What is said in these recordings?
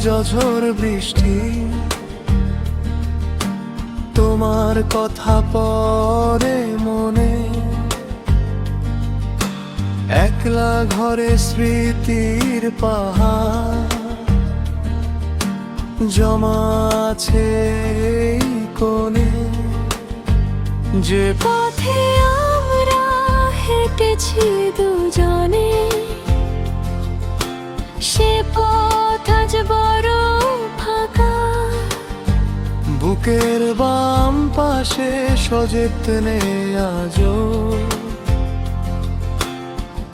আজ অঝোর বৃষ্টি, তোমার কথা পরে মনে, একলা ঘরে স্মৃতির পাহাড় জমা আছে এই কোণে। যে পথে আমরা হেঁটেছি দুজনে, সে পথ বড় ফাঁকা। বুকের বাম পাশে সযত্নে আজো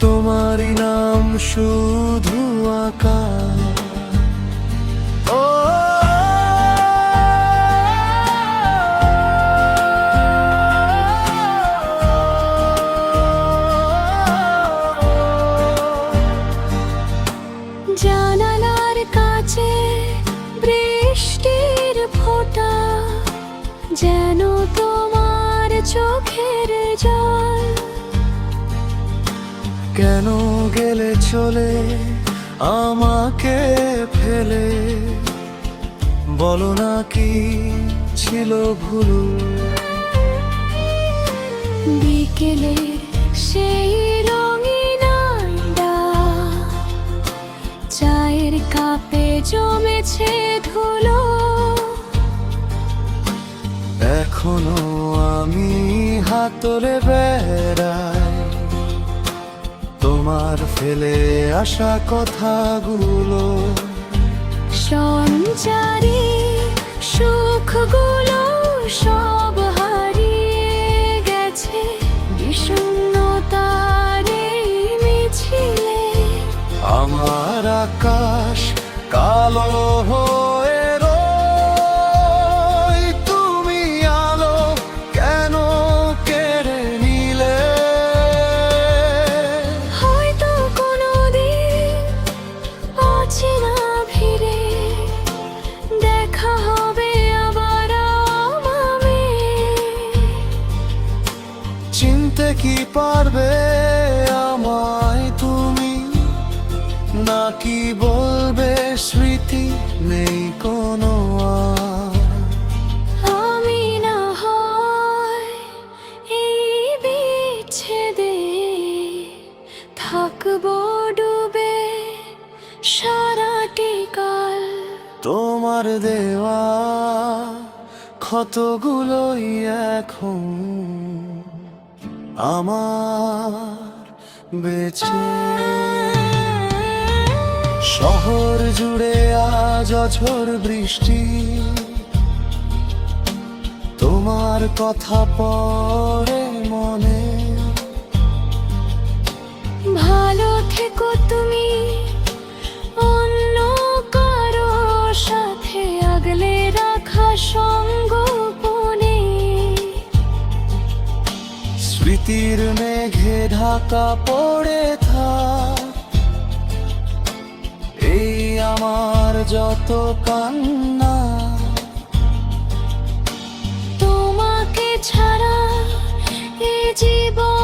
তোমারই নাম শুধু আকা কেন গেলে চলে? আমাকে ফেলে? বলো না কি ছিল ভুল? বিকেলে সেই রঙিন চায়ের কাপে জমেছে ধুলো। এখনও আমি হাতলে বেড়াই। তোমার ফেলে আসা কথাগুলো। সঞ্চারী সুখগুলো সব হারিয়ে গেছে। বিষণ্ণতার মিছিলে। আমার আকাশ কালো হয়ে পারবে আমায় তুমি? নাকি বলবে স্মৃতি নেই কোনো আমি না হয় এই বিচ্ছেদে থাকব ডুবে সারাটি কাল। তোমার দেওয়া ক্ষতগুলোই এখন আমার বেছে শহর জুড়ে আজ অঝর বৃষ্টি। তোমার কথা পড়ে মনে। ভালো থেকো তুমি। প্রীতির মেঘে ঢাকা পড়ে থা এই আমার যত কান্না। তোমাকে ছাড়া এ জীবন